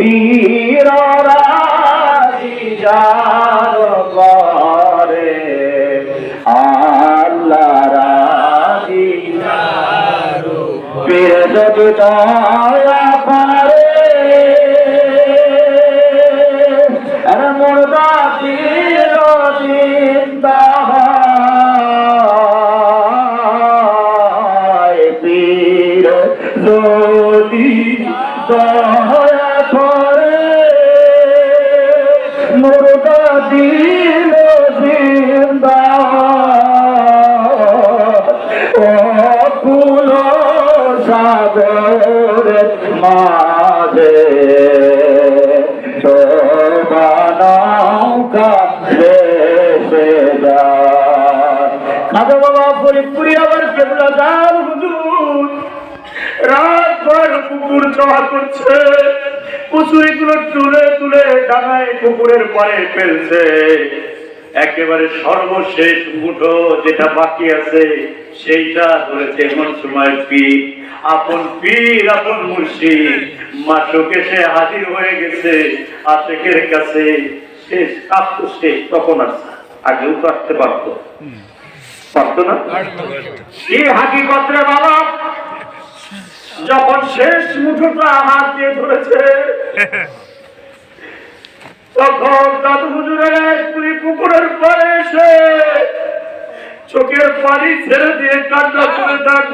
পীররাজি যার করে আল্লাহ রাজি পীর যদি দয়া করে আর মুর্দা পীর জিন্দা পীর যদি দয়া মাঝে খাদা বাবা ফরিদপুরি আবার কেবলা দার হুজুর রাত ভর কুকুর চাওয়া করছে, কুচুরিগুলো তুলে তুলে ডাঙায় কুকুরের পরে ফেলছে। একেবারে সর্বশেষ মুঠো যেটা বাকি আছে, সেইটা ধরেছে এমন সময় পীর। আপন পীর, আপন মুর্শিদ মাসুকে সে হাজির হয়ে গেছে আশেকের কাছে। শেষ কাজ শেষ তখন আসছে আগেও তো আসতে পারতো। পারতো না? এই হাকিকত রে বাবা, যখন শেষ মুঠোটা হাত দিয়ে ধরেছে তখন দাদু হুজুরের পুরী পুকুরের পরে এসে চোখের পানি ছেড়ে দিয়ে কান্না করে ডাক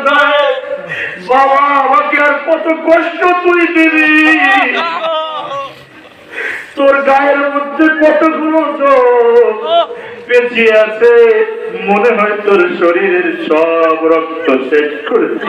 বাবা, আমাকে আর কত কষ্ট তুই দিবি? তোর গায়ের মধ্যে কতগুলো পেঁচিয়ে আছে, মনে হয় তোর শরীরের সব রক্ত শেষ করেছিস